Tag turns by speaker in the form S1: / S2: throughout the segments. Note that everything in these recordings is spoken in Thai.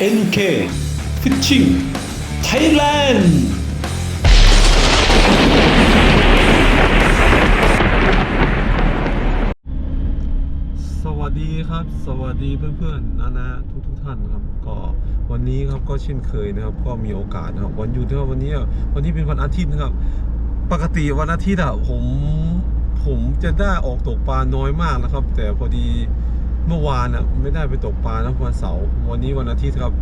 S1: NK Fishing Thailand สวัส ดีครับ สวัสดีเพื่อนๆนะนะทุกทุกท่านครับ ก็วันนี้ครับก็เช่นเคยนะครับ ก็มีโอกาสนะครับ วันหยุดนะครับวันนี้วันนี้เป็นวันอาทิตย์นะครับ ปกติวันอาทิตย์อะผมผมจะได้ออกตกปลาน้อยมากนะครับ แต่พอดีเมื่อวานอะไม่ได้ไปตกปลานะวันเสาร์วันนี้วันอาทิตย์ครับ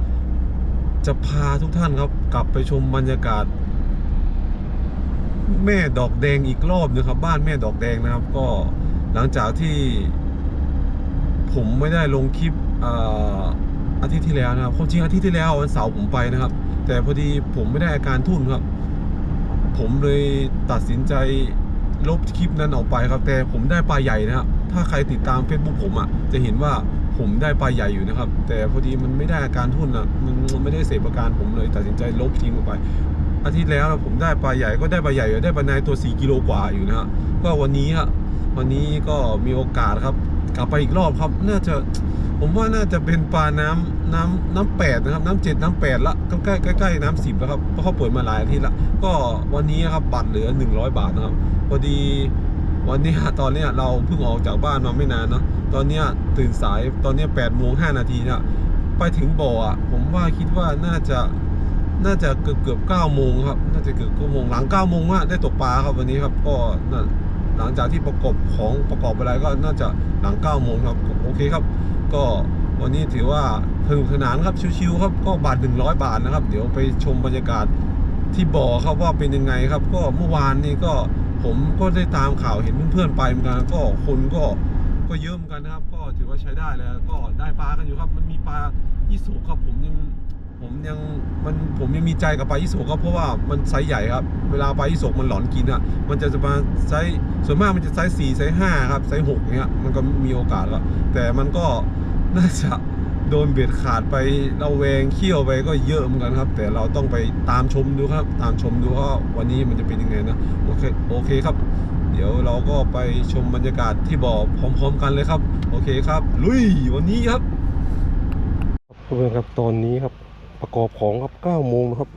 S1: จะพาทุกท่านครับ กลับไปชมบรรยากาศ แม่ดอกแดงอีกรอบนึงครับ บ้านแม่ดอกแดงนะครับ ก็หลังจากที่ ผมไม่ได้ลงคลิปอาทิตย์ที่แล้วนะครับความจริงอาทิตย์ที่แล้ววันเสาร์ผมไปนะครับ แต่พอดีผมไม่ได้อาการทุ่นครับ ผมเลยตัดสินใจลบคลิปนั้นออกไปครับ แต่ผมได้ปลาใหญ่นะครับถ้าใครติดตาม Facebook ผมอะจะเห็นว่าผมได้ปลาใหญ่อยู่นะครับ แต่พอดีมันไม่ได้อาการทุ่นอะมันมันไม่ได้เสพอาการผมเลยตัดสินใจลบทิ้งออกไป อาทิตย์แล้วนะผมได้ปลาใหญ่ก็ได้ปลาใหญ่ได้ปลาในตัว 4 กิโลกว่าอยู่นะฮะก็วันนี้ฮะวันนี้ก็มีโอกาสครับ กลับไปอีกรอบครับ น่าจะผมว่าน่าจะเป็นปลาน้ำน้ำน้ำแปดนะครับ น้ำเจ็ดน้ำแปดละใกล้ใกล้ใกล้ๆน้ำสิบแล้วครับเพราะเขาเปิดมาหลายอาทิตย์ละก็วันนี้ครับบัตรเหลือ 100 บาทนะครับพอดีวันนี้ตอนนี้เราเพิ่งออกจากบ้านมาไม่นานเนาะตอนนี้ตื่นสายตอนนี้8โมง5นาทีเนี่ยไปถึงบ่ออะผมว่าคิดว่าน่าจะน่าจะเกือบเกือบ9โมงครับ น่าจะเกือบ9โมงหลัง9โมงอะได้ตกปลาครับวันนี้ครับก็น่า หลังจากที่ประกอบของประกอบอะไรก็น่าจะหลัง9โมงครับโอเคครับ ก็วันนี้ถือว่าสนุกสนานครับชิวๆครับก็บาท 100 บาทนะครับ เดี๋ยวไปชมบรรยากาศที่บ่อครับว่าเป็นยังไงครับ ก็เมื่อวานนี้ก็ผมก็ได้ตามข่าวเห็นเพื่อนๆไปเหมือนกันก็คนก็ก็เยอะเหมือนกันนะครับ ก็ถือว่าใช้ได้แล้วก็ได้ปลากันอยู่ครับ มันมีปลายี่สุกครับผมยัง ผมยังมันผมยังมีใจกับปลายี่สุกครับเพราะว่ามันไซส์ใหญ่ครับ เวลาปลายี่สกมันหลอนกินอะ มันจะจะมาไซส์ส่วนมากมันจะไซส์สี่ไซส์ห้าครับไซส์หกเนี้ยมันก็มีโอกาสแล้วแต่มันก็น่าจะโดนเบียดขาดไปเราแวงเขี้ยวไปก็เยอะเหมือนกันครับ แต่เราต้องไปตามชมดูครับ ตามชมดูว่าวันนี้มันจะเป็นยังไงนะโอเคโอเคครับ เดี๋ยวเราก็ไปชมบรรยากาศที่บ่อพร้อม ๆ กันเลยครับ โอเคครับ ลุยวันนี้ครับเพื่อนครับตอนนี้ครับ ประกอบของครับ9โมงนะครับ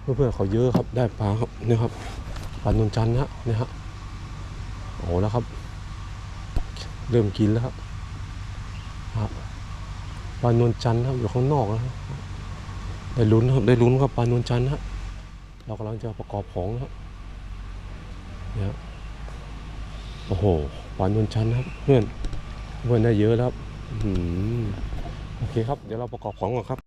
S1: เพื่อนๆเขาเยอะครับได้ปลาครับเนี่ยครับปลานนจันทร์นะเนี่ยฮะโอ้แล้วครับ เริ่มกินแล้วครับครับปลานนจันทร์ครับอยู่ข้างนอกนะครับได้ลุ้นครับได้ลุ้นครับปลานนจันทร์ฮะเรากำลังจะประกอบของนะครับเนี่ยโอ้โหปลานนจันทร์ครับ เพื่อนเพื่อนได้เยอะแล้วครับโอเคครับ เดี๋ยวเราประกอบของก่อนครับ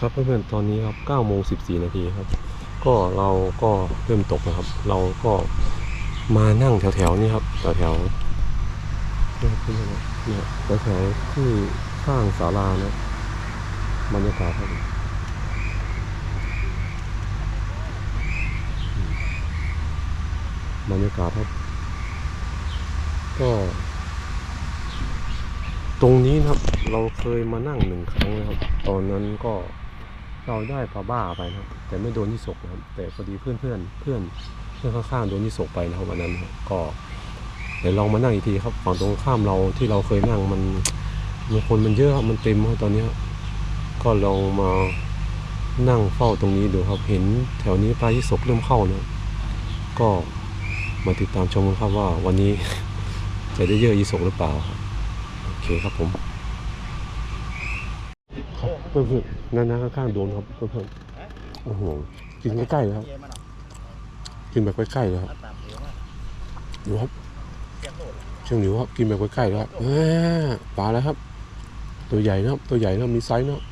S1: ครับเพื่อนๆตอนนี้ครับ9โมง14 นาทีครับ ก็เราก็เริ่มตกนะครับ เราก็มานั่งแถวๆนี้ครับแถวๆเนี่ยขึ้นมาเนี่ยแถวๆที่ข้างศาลานะบรรยากาศครับบรรยากาศครับ
S2: ก็ ตรงนี้นะครับ เราเคยมานั่งหนึ่งครั้งนะครับ ตอนนั้นก็ เราได้ปลาบ้าไปนะครับ แต่ไม่โดนยี่สกนะครับ แต่พอดีเพื่อนเพื่อนเพื่อนเพื่อนข้างๆโดนยี่สกไปนะครับวันนั้นก็เดี๋ยวลองมานั่งอีกทีครับฝั่งตรงข้ามเราที่เราเคยนั่งมันมันคนมันเยอะครับมันเต็มครับตอนนี้ครับก็ลองมานั่งเฝ้าตรงนี้ดูครับเห็นแถวนี้ปลายี่สกเริ่มเข้านะก็มาติดตามชมกันครับว่าวันนี้จะได้เยอะยี่สกหรือเปล่าครับโอเคครับผม พื่อนๆนั่นนะข้างๆโดนครับเพื่อนๆโอ้โหกินใกล้ๆเลยครับกินแบบใกล้ๆเลยครับดูครับเชียงหนิวครับกินแบบใกล้ๆเลยครับปลาแล้วครับ ตัวใหญ่นะครับ ตัวใหญ่นะมีไซส์นะ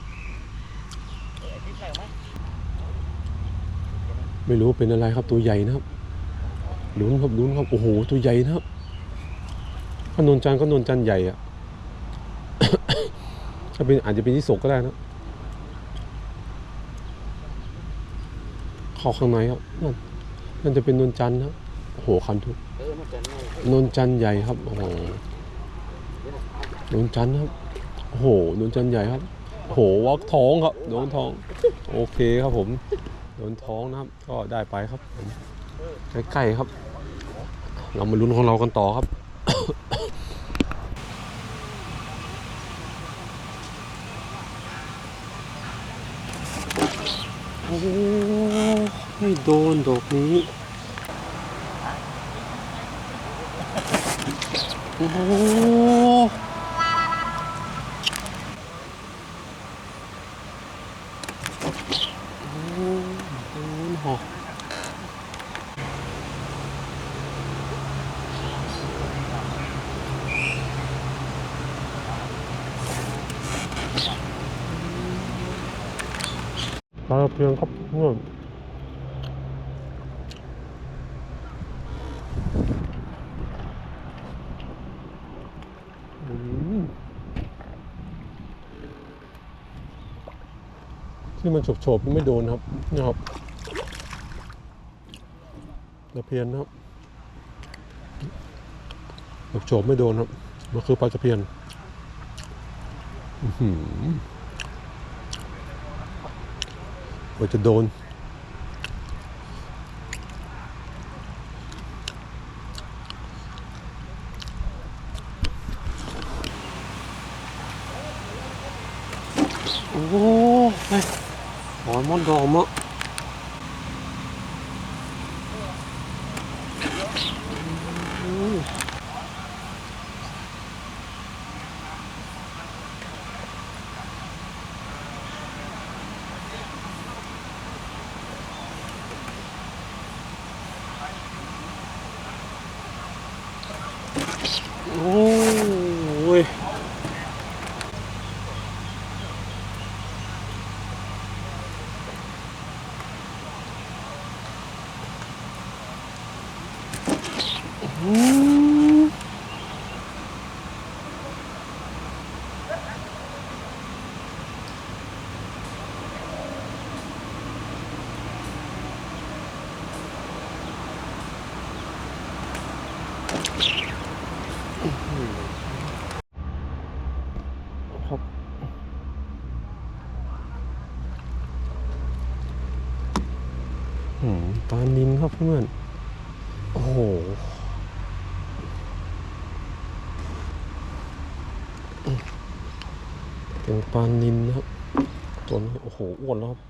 S2: ไม่รู้เป็นอะไรครับตัวใหญ่นะครับลุ้นครับลุ้นครับโอ้โหตัวใหญ่นะครับขนนจันก็นนจันใหญ่อะถ้าเป็นอาจจะเป็นที่ศกก็ได้นะ เข้าข้างในครับนั่นนั่นจะเป็นนนจันทร์นะโอ้โหคันทุกนนจันทร์ใหญ่ครับโอ้โหนนจันทร์ครับโอ้โหนนจันทร์ใหญ่ครับโอ้โหวักท้องครับโดนท้อง โอเคครับผมโดนท้องนะครับ ก็ได้ไปครับใกล้ๆครับ เรามาลุ้นของเรากันต่อครับ โอ้ไม่โดนดอกนี้ โอ้โหโอ้โดนหอกปลา พียงครับเพื่อนอืมที่มันโฉบๆนี่ไม่โดนครับนี่ครับตะเพียนนะครับโฉบๆไม่โดนครับ มันคือปลาตะเพียน อื้อหือก ว่าจะโดน โอ้ยหอยมดดอมอ่ โอ้ย อืมครับหืมปลานินครับ เพื่อนโอ้โหเป็นปลานินนะครับตัวนี้โอ้โหอ้วนแล้วครับ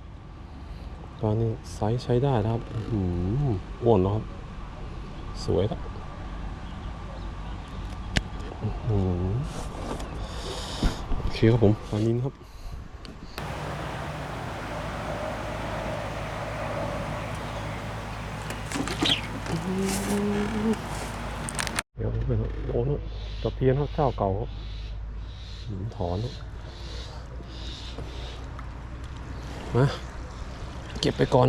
S2: ปลานินไซส์ใช้ได้นะครับอื้อหืออ้วนแล้วครับสวยแล้วอื้อหือโอเคครับผมปลานินครับ เดี๋ยวเป็นโอ้โหตะเพียนครับเจ้าเก่าครับหืมถอนมาเก็บไปก่อน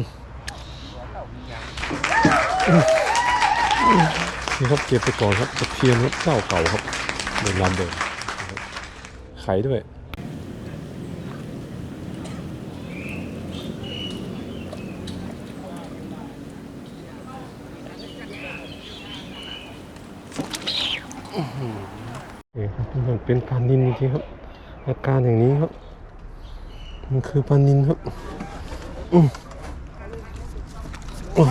S2: นี่ครับเก็บไปก่อนครับตะเพียนครับเจ้าเก่าครับเดินลำเดินไข่ด้วย นี่ครับมัน เป็นปลานินจริงครับ อาการอย่างนี้ครับ มันคือปลานินครับอืมอ้า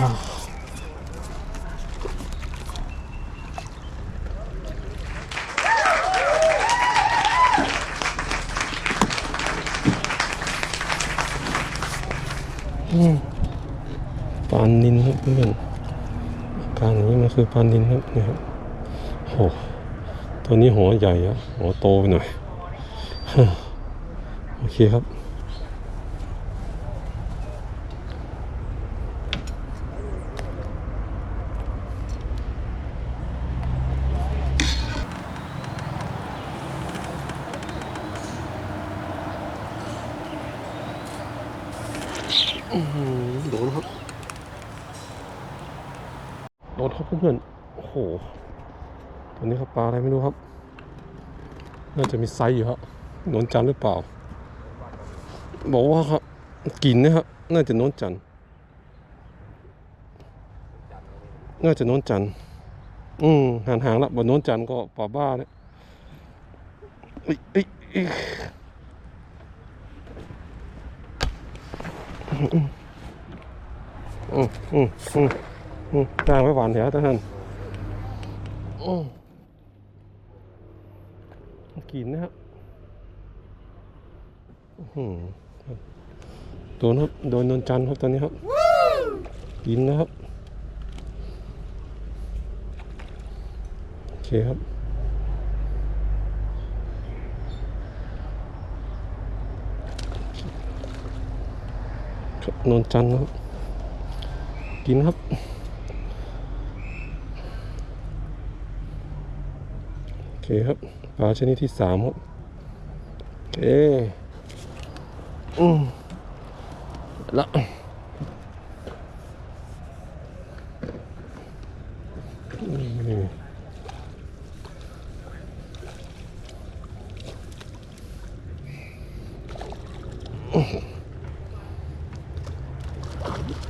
S2: อืมปานินครับเพื่อนอาการอย่างนี้มันคือปานินครับนี่ยครับโห ตัวนี้หัวใหญ่อะหัวโตไปหน่อย โอเคครับโดนครับ โดนครับเพื่อนๆโอ้โห ตัวนี้ครับปลาอะไรไม่รู้ครับ น่าจะมีไซส์อยู่ครับโนนจันหรือเปล่า บอกว่าครับกลินนะครับน่าจะโนนจันน่าจะโนนจันอืมห่างห่างๆละบนโนนจันก็ป่าบ้าเนี่ยเอ้ยเอ้ยเอ้ยอืมอืมอืมอืมอืมกลางไว้หวานแถวท่านอืม กินนะครับอื้อหือครับโดนครับ โดนนนจันทร์ครับตอนนี้ครับ กินนะครับ โอเคครับครับนนจันทร์ครับ กินครับ โอ เคครับปลาชนิดที่สามครับโอเคอืมละนี่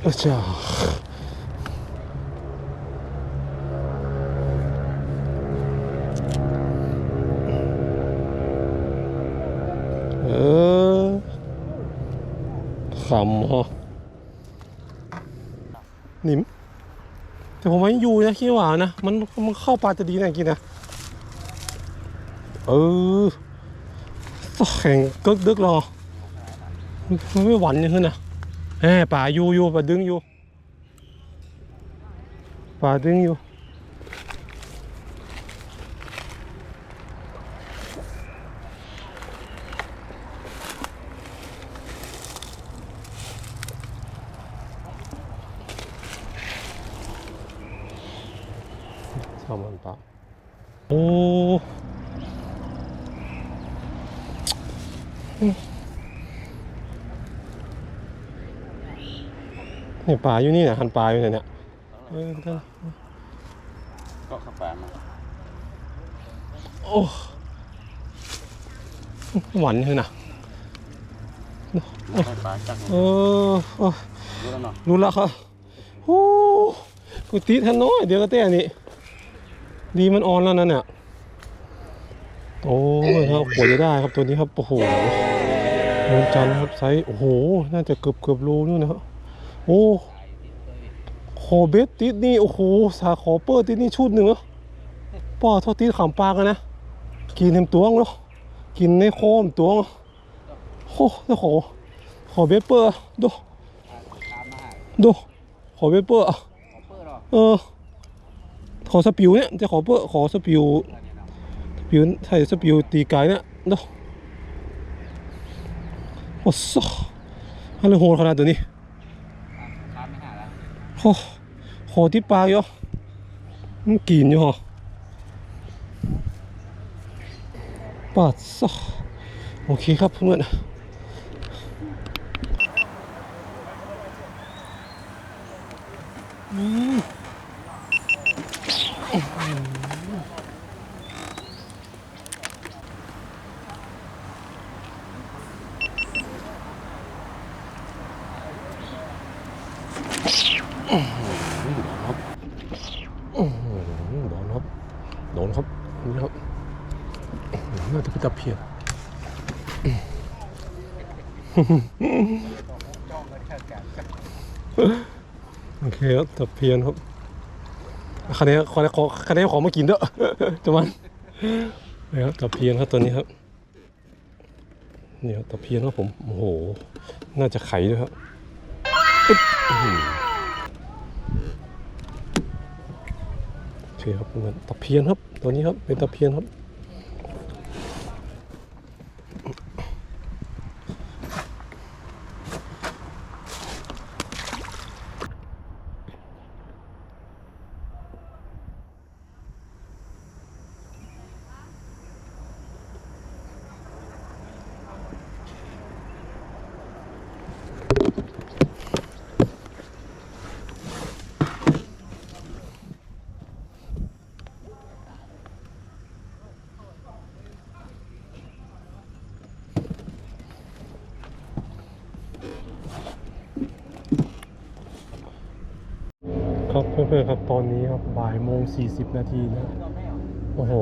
S2: อาจารย์ เออขำฮะหนิม แต่ผมว่ายังอยู่นะขี้หวานะมันมันเข้าปลาจะดีนะกินนะเออแข่งกึกดึกรอมันไม่หวานอยังขึ้นนะแหมป่าอยู่อยู่ป่าดึงอยู่ป่าดึงอยู่ ชอบมันปะโอ้เนี่ย ป่าอยู่นี่นะหันป่าอยู่เนี่ยเนี่ยเออท่าน
S3: ก็ขับปลามา
S2: โอ้หวานเลยนะ
S3: ไม่ให้ปลาจัก
S2: เออโอ้
S3: รู้แล้วเนาะ
S2: รู้แล้วครับโอ้กูตีทันน้อยเดี๋ยวก็เต้อันนี้ดีมันออนแล้วนั่นเนี่ยโอ้ยครับกว่าจะได้ครับตัวนี้ครับโอ้โหโดนจันทร์ครับไซส์โอ้โห น่าจะเกือบเกือบโลนู่นนะครับโอ้ ขอเบสติดนี่โอ้โหสาขอเปิดติดนี่ชุดหนึ่งเหรอป้าทอดติดขำปลากันนะกินเต็มตัวงเนาะกินในโคมตัวงโอ้แล้วขอขอเบสเปอร์ดูดูขอเปเปอร์
S3: เปิดหรอ
S2: เออขอสปิวเนี่ยจะขอเปอร์ขอสปิวสปิวใช่สปิวตีไก่เนี่ยดูโอ้สอะไรโหดขนาดตัวนี้โอ้ โหที่ปลาอยู่มันกินอยู่หรอปาดซะโอเคครับเพื่อนอืม อื้อหือโดนครับ โดนครับ นี่ครับ ทียน
S3: จ้องกันแค่แก่
S2: โอเคครับตะเพียนครับคะแนนขอขอคะแนนขอมากินเด้อจมันนี่ครับตะเพียนครับตัวนี้ครับเนี่ครับตะเพียนครับผมโอ้โห น่าจะไข่ด้วยครับโอเคครับเพื่อนตะเพียนครับ ตัวนี้ครับเป็นตะเพียนครับ เพื่อนๆครับตอนนี้ครับบ่ายโมงสี่สิบนาทีนะโอ้โห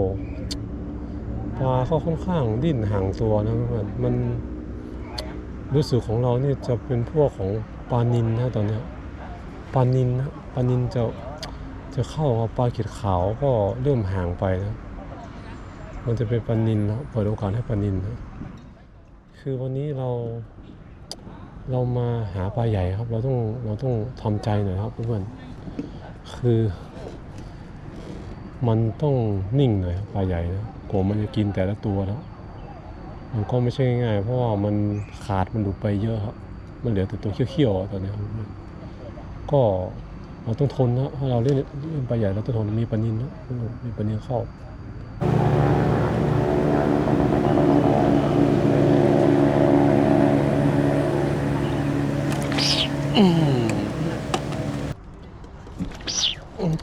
S2: ปลาเขาค่อนข้างดิ้นห่างตัวนะเพื่อนมันรู้สึกของเราเนี่ยจะเป็นพวกของปลานินนะตอนเนี้ยปลานินนะปลานินจะจะเข้าครับปลาเขียดขาวก็เริ่มห่างไปนะมันจะเป็นปลานินนะเปิดโอกาสให้ปลานินนะคือวันนี้เราเรามาหาปลาใหญ่ครับ เราต้องเราต้องทำใจหน่อยครับเพื่อน คือ มันต้องนิ่งหน่อยปลาใหญ่นะกลัวมันจะกินแต่ละตัวแล้วมันก็ไม่ใช่ง่ายเพราะว่ามันขาดมันหลุดไปเยอะครับมันเหลือแต่ตัวเขี้ยวๆตอนนี้ก็เราต้องทนนะถ้าเราเล่นเล่นปลาใหญ่เราต้องทนมีปลานินนะมีปลานินเข้าอืม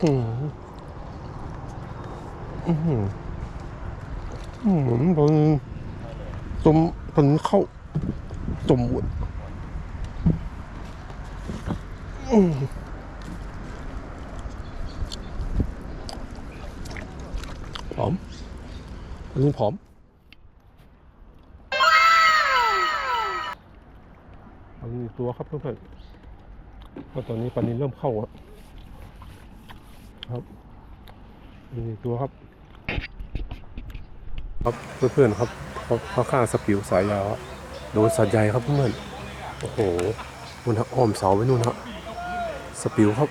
S2: อืมอืมอืมบนจมบนเข้าจมหมดอืมผอมอันนี้ผอมอันนี้ตัวครับเพื่อนๆเพราะตอนนี้ปลานินเริ่มเข้าแล้ว ครับนนี้ตัวครับ ครับเพื่อนๆครับเขาเขาข้างสปิวสายยาวโดนสัตว์ใหญ่ครับเพื่อนโอ้โหมันอ้อมเสาไว้นู่นครับสปิวครับ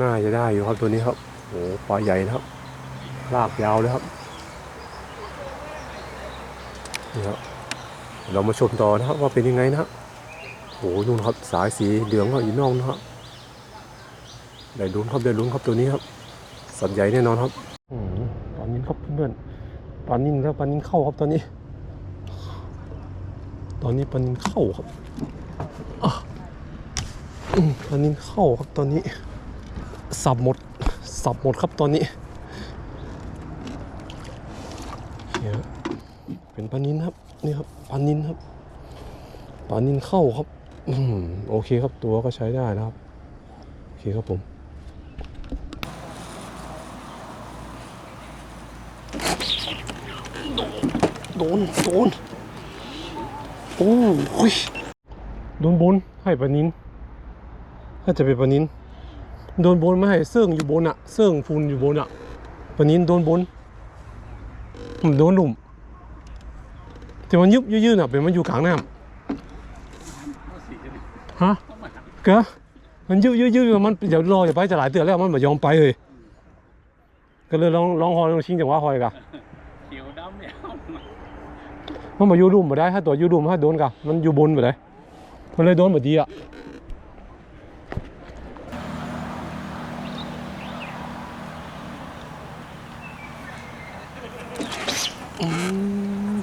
S2: น่าจะได้อยู่ครับตัวนี้ครับโอ้โหปลาใหญ่นะครับลากยาวเลยครับนี่ครับเรามาชมต่อนะครับว่าเป็นยังไงนะครับโอ้โหนู่นครับสายสีเหลืองก็อยู่นอกนะครับ ได้ลุ้นครับได้ลุ้นครับตัวนี้ครับ สัตว์ใหญ่แน่นอนครับอืมปลานินครับเพื่อนๆปลานินแล้วปลานินเข้าครับตอนนี้ ตอนนี้ปลานินเข้าครับปลานินเข้าครับตอนนี้ สับหมด สับหมดครับตอนนี้เนี่ยเป็นปลานินครับนี่ครับปลานินครับปลานินเข้าครับอโอเคครับตัวก็ใช้ได้นะครับ โอเคครับผม ดน โดน โอ้ยโดนบนให้ปลานินถ้าจะเป็นปลานินโดนบนไม่ให้เสื่องอยู่บนอะเสื่องฟูนอยู่บนอะปลานินโดนบนผมโดนหลุมแต่มันยุบยืดๆอะเป็นมันอยู่กลางน้ำฮะเกะมันยุบยืดๆมันเดี๋ยวรออย่าไปจะหลายเตือนแล้วมันไม่ยอมไปเลยก็เลยลองลองฮอยลองชิงจังหวะฮอยกะ
S3: เขียวดำเนี่ย
S2: มันมาอยู่รุมมาได้ถ้าตัวอยู่รุมถ้าโดนกะมันอยู่บนมาได้มันเลยโดนแบบดีอะอืม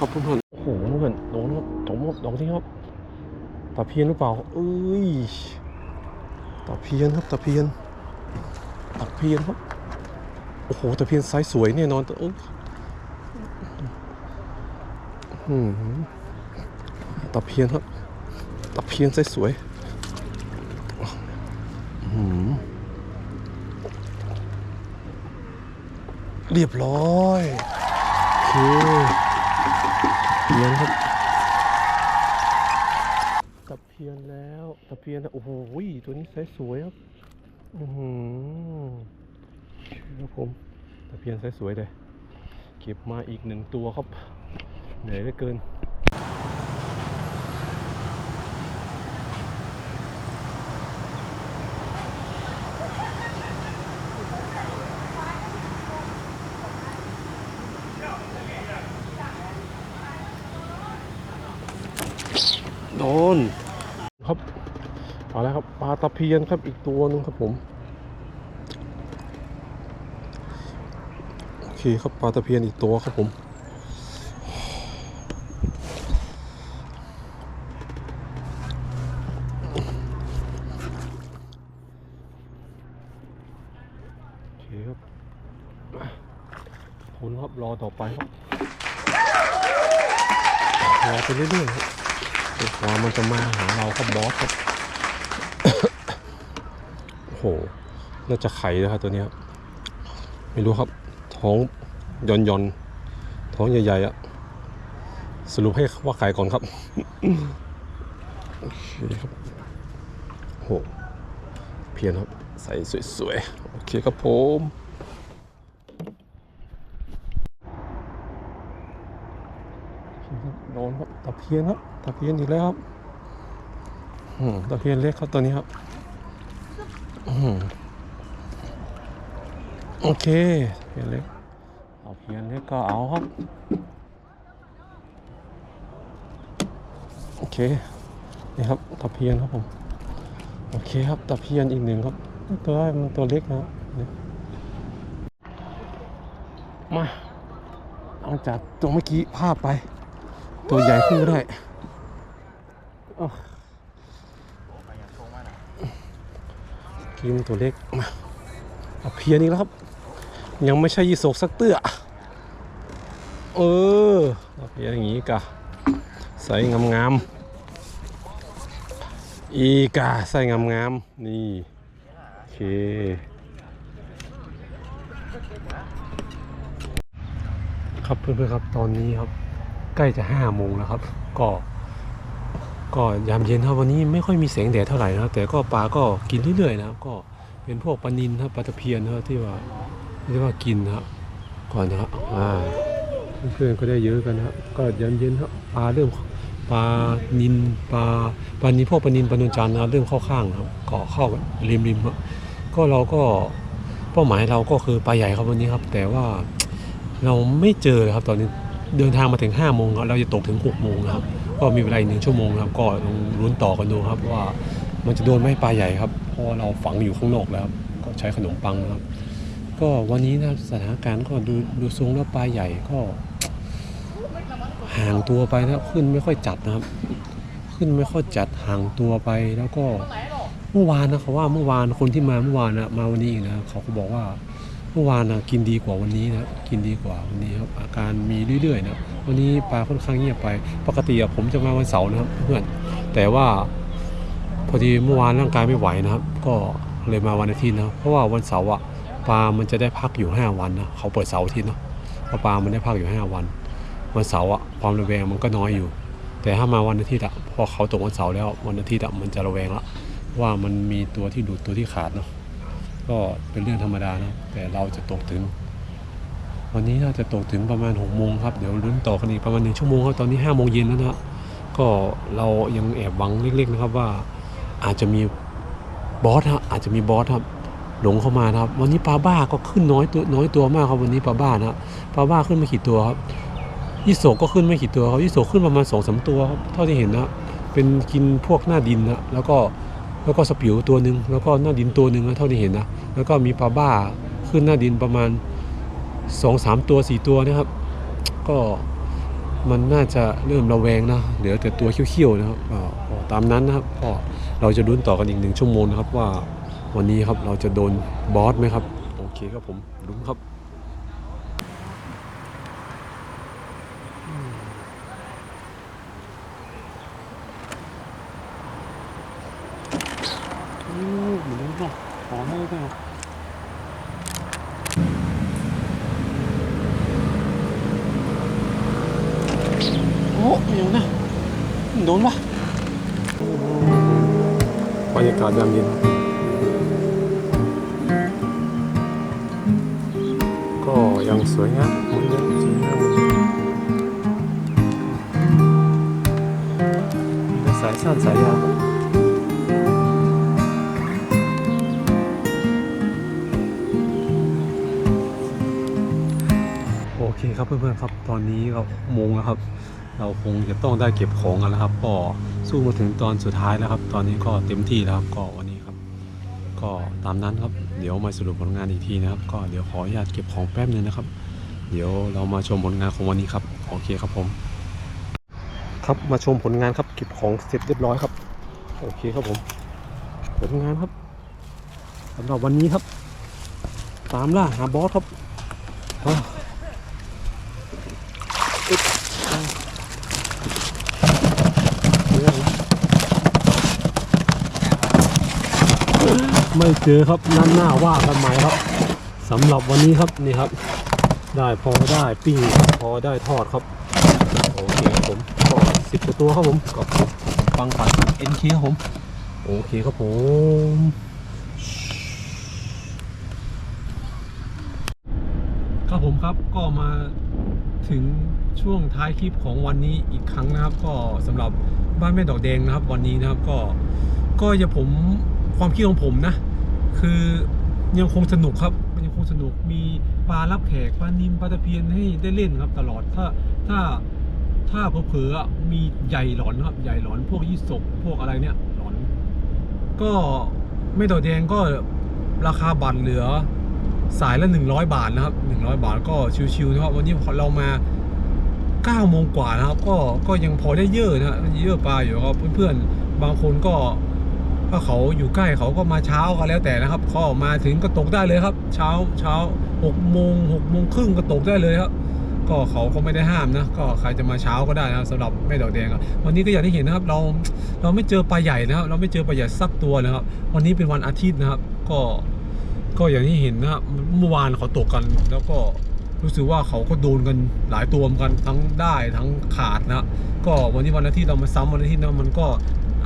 S2: ครับเพื่อนๆโอ้โหเพื่อนโดนครับจมครับดอกนี้ครับตะเพียนหรือเปล่าเอ้ยตะเพียนครับตะเพียนตะเพียนครับ
S1: โอ้โหตะเพียนไซส์สวยแน่นอนโอ้อืตะเพียนครับตะเพียนไซส์สวยอืมเรียบร้อยโอเคเพียนครับตะเพียนแล้ว ตะเพียนโอ้โหตัวนี้ไซส์สวยครับอือหือครับผมตะเพียนสวยเลยเก็บมาอีกหนึ่งตัวครับเหนื่อยเหลือเกิน โดนครับเอาแล้วครับปลาตะ เพียนครับอีกตัวหนึงครับผมโอเคครับปลาตะเพียนอีกตัวครับผมโอเคครับคุณครับรอต่อไปครับรอไปเรื่อยๆครับจนกว่ามันจะมาหาเราครับบอสครับ น่าจะไข่แล้วครับตัวนี้ครับไม่รู้ครับ ท้องย่อนย่อนท้องใหญ่ๆอะสรุปให้ว่าไข่ก่อนครับโอเคครับโหเพียนครับ ใส่สวยๆ โอเคครับผมโดนครับตะเพียนครับตะเพียนอีกแล้วครับอืมตะเพียนเล็กครับตัวนี้ครับ โอเคเพียนเล็ก เอาเพียนเล็กก็เอาครับ โอเค นี่ครับตะเพียนครับผม โอเคครับตะเพียนอีกหนึ่งครับ ตัวมันตัวเล็กนะมาเอาจากตัวเมื่อกี้ภาพไป ตัวใหญ่ขึ้นก็ได้ อ้าวกินตัวเล็กมาเอาเพียนอีกแล้วครับ ยังไม่ใช่ยีโศกสักเตื้อเออเอาเพียอย่างนี้กะใส่งามๆอีกาใส่งามๆนี่โอเคครับเพื่อนๆครับตอนนี้ครับ ใกล้จะห้าโมงแล้วครับ ก็ ก็ยามเย็นครับวันนี้ไม่ค่อยมีแสงแดดเท่าไหร่นะครับ แต่ก็ปลาก็กินเรื่อยๆนะครับ ก็เป็นพวกปลานินครับปลาตะเพียนครับที่ว่าเรียกว่ากินครับก่อนนะครับอ่าเพื่อนๆก็ได้เยอะกันครับก็ยามเย็นครับปลาเริ่มปลานินปลาปลานินพวกปลานินปลานุนจันทร์นะครับเริ่มเข้าข้างครับก็เข้าริมริมๆก็เราก็เป้าหมายเราก็คือปลาใหญ่ครับวันนี้ครับ แต่ว่าเราไม่เจอเลยครับตอนนี้เดินทางมาถึง5้าโมงเราจะตกถึง6กโมงนะครับ ก็มีเวลาอีกหนึ่งชั่วโมงครับก็ลองลุ้นต่อกันดูครับว่ามันจะโดนไหมปลาใหญ่ครับเพราะเราฝังอยู่ข้างนอกแล้วก็ใช้ขนมปังนะครับ ก็วันนี้นะครับสถานการณ์ก็ดูดูทรงแล้วปลาใหญ่ก็ห่างตัวไปนะขึ้นไม่ค่อยจัดนะครับ ขึ้นไม่ค่อยจัดห่างตัวไปแล้วก็เมื่อวานนะเขาว่าเมื่อวานคนที่มาเมื่อวานนะมาวันนี้อีกนะเขาก็บอกว่า มื่อวานนะกินดีกว่าวันนี้นะครับกินดีกว่าวันนี้ครับอาการมีเรื่อยๆนะวันนี้ปลาค่อนข้างเงียบไป ปกติอะผมจะมาวันเสาร์นะครับเพื่อนแต่ว่าพอดีเมื่อวานร่างกายไม่ไหวนะครับ ก็เลยมาวันอาทิตย์นะเพราะว่าวันเสาร์อะปลามันจะได้พักอยู่ 5 วันนะเขาเปิดเสาร์อาทิตย์เนาะเพราะปลามันได้พักอยู่ 5 วัน วันเสาร์อะความระแวงมันก็น้อยอยู่ แต่ถ้ามาวันอาทิตย์อะพอเขาตกวันเสาร์แล้ววันอาทิตย์อะมันจะระแวงละว่ามันมีตัวที่ดูดตัวที่ขาดเนาะ ก็เป็นเรื่องธรรมดานะแต่เราจะตกถึง วันนี้น่าจะตกถึงประมาณ6กโมงครับ เดี๋ยวลุ้นต่อกันอีกประมาณหนึ่งชั่วโมงครับตอนนี้5้าโมงเย็นแล้วนะก็เรายังแอบหวังเล็กๆนะครับว่าอาจจะมีบอสครับอาจจะมีบอสครับหลงเข้ามานะครับ วันนี้ปลาบ้าก็ขึ้นน้อยตัวน้อยตัวมากครับวันนี้ปลาบ้านะปลาบ้าขึ้นไม่กี่ตัวครับยี่โศกก็ขึ้นไม่กี่ตัวครับยี่โศกขึ้นประมาณสองสามตัวครับเท่าที่เห็นนะเป็นกินพวกหน้าดินนะแล้วก็ แล้วก็สปิวตัวหนึ่งแล้วก็หน้าดินตัวหนึ่งเท่าที่เห็นนะแล้วก็มีปลาบ้าขึ้นหน้าดินประมาณสองสามตัวสี่ตัวนะครับ ก็มันน่าจะเริ่มระแวงนะเหลือแต่ตัวเขี้ยวๆนะครับตามนั้นนะครับก็เราจะลุ้นต่อกันอีกหนึ่งชั่วโมงนะครับว่าวันนี้ครับเราจะโดนบอสไหมครับ โอเคครับผมลุ้นครับ ไม่เอาโอ้ไม่เอานะโดน ครับเพื่อนๆครับ ตอนนี้ก็โมงแล้วครับ เราคงจะต้องได้เก็บของกันแล้วครับ ก็สู้มาถึงตอนสุดท้ายแล้วครับ ตอนนี้ก็เต็มที่แล้วครับก็วันนี้ครับ ก็ตามนั้นครับ เดี๋ยวมาสรุปผลงานอีกทีนะครับ ก็เดี๋ยวขออนุญาตเก็บของแป๊บนึงนะครับ เดี๋ยวเรามาชมผลงานของวันนี้ครับโอเคครับผม ครับมาชมผลงานครับเก็บของเสร็จเรียบร้อยครับ โอเคครับผม ผลงานครับสำหรับวันนี้ครับ ตามล่าหาบอสครับอ้าวอึ๊บอ้าวเดี๋ยวนะ ไม่เจอครับนั่นหน้าว่ากันใหม่ครับสำหรับวันนี้ครับนี่ครับ ได้พอได้ปิ้งพอได้ทอดครับโอเคครับผมก็สิบกว่าตัวครับผมก็ฟังผ่านเอ็นเคครับผมโอเคครับผมครับผมครับก็มาถึงช่วงท้ายคลิปของวันนี้อีกครั้งนะครับ ก็สำหรับบ้านแม่ดอกแดงนะครับ วันนี้นะครับก็ก็อย่าผมความคิดของผมนะ คือยังคงสนุกครับ มันยังคงสนุกมีปลารับแขกปลานิมปลาตะเพียนให้ได้เล่นครับ ตลอดถ้าถ้าถ้าเผลอๆอะมีใหญ่หลอนครับ ใหญ่หลอนพวกยี่สกพวกอะไรเนี่ยหลอน ก็แม่ดอแดงก็ราคาบัตรเหลือสายละ 100 บาทนะครับ 100 บาทก็ชิวๆนะครับวันนี้เรามา9โมงกว่านะครับ ก็ก็ยังพอได้เยอะนะเยอะปลาอยู่ครับเพื่อนๆบางคนก็ ถ้าเขาอยู่ใกล้เขาก็มาเช้าก็แล้วแต่นะครับเขาออกมาถึงก็ตกได้เลยครับ เช้าเช้า6โมง6โมงครึ่งก็ตกได้เลยครับ ก็เขาก็ไม่ได้ห้ามนะ ก็ใครจะมาเช้าก็ได้นะครับสำหรับแม่ดอกแดงครับวันนี้ก็อย่างที่เห็นนะครับ เราเราไม่เจอปลาใหญ่นะครับ เราไม่เจอปลาใหญ่สักตัวนะครับ วันนี้เป็นวันอาทิตย์นะครับ ก็ก็อย่างที่เห็นนะครับเมื่อวานเขาตกกันแล้วก็รู้สึกว่าเขาก็โดนกันหลายตัวเหมือนกันทั้งได้ทั้งขาดนะ ก็วันนี้วันอาทิตย์เรามาซ้ำวันอาทิตย์นะมันก็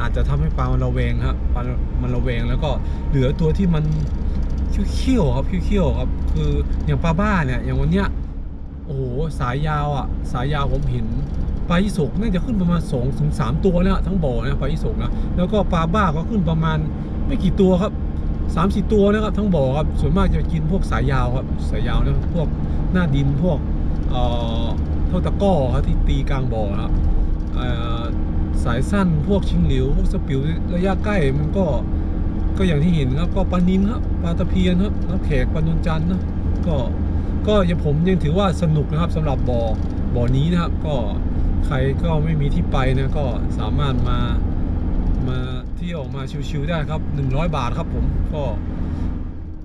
S1: อาจจะทำให้ปลามันระแวงครับปลามันระแวงแล้วก็เหลือตัวที่มันเขี้ยวๆครับเขี้ยวๆครับ คืออย่างปลาบ้าเนี่ยอย่างวันเนี้ยโอ้โหสายยาวอะ สายยาวผมเห็นปลายี่สกน่าจะขึ้นประมาณ2อถึงสตัวนะทั้งบ่อนะปลายี่สกนะแล้วก็ปลาบ้าก็ขึ้นประมาณไม่กี่ตัวครับสามสี่ตัวนะครับทั้งบ่อครับส่วนมากจะกินพวกสายยาวครับสายยาวนะพวกหน้าดินพวกเอ่อเท่าตะก้อครับที่ตีกลางบ่อครับเอ่อ สายสั้นพวกชิงหลิวพวกสปิวระยะใกล้มันก็ก็อย่างที่เห็นครับก็ปลานินครับปลาตะเพียนครับแล้วแขกปลานนจันนะก็ก็ยังผมยังถือว่าสนุกนะครับสำหรับบ่อบ่อนี้นะครับ ก็ใครก็ไม่มีที่ไปนะก็สามารถมามาเที่ยวมาชิวๆได้ครับ 100 บาทครับผมก็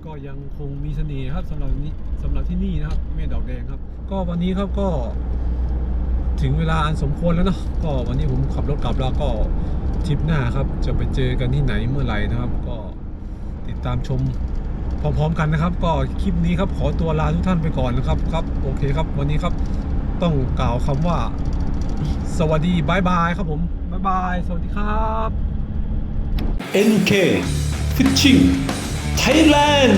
S1: ก็ยังคงมีเสน่ห์ครับสำหรับนี้สำหรับที่นี่นะครับแม่ดอกแดงครับ ก็วันนี้ครับก็ ถึงเวลาอันสมควรแล้วเนาะก็วันนี้ผมขับรถกลับแล้วก็ทริปหน้าครับ จะไปเจอกันที่ไหนเมื่อไหร่นะครับ ก็ติดตามชมพร้อมๆกันนะครับ ก็คลิปนี้ครับขอตัวลาทุกท่านไปก่อนนะครับครับโอเคครับ วันนี้ครับต้องกล่าวคำว่า สวัสดีบายบายครับผมบายบายสวัสดีครับ
S4: NK Fishing Thailand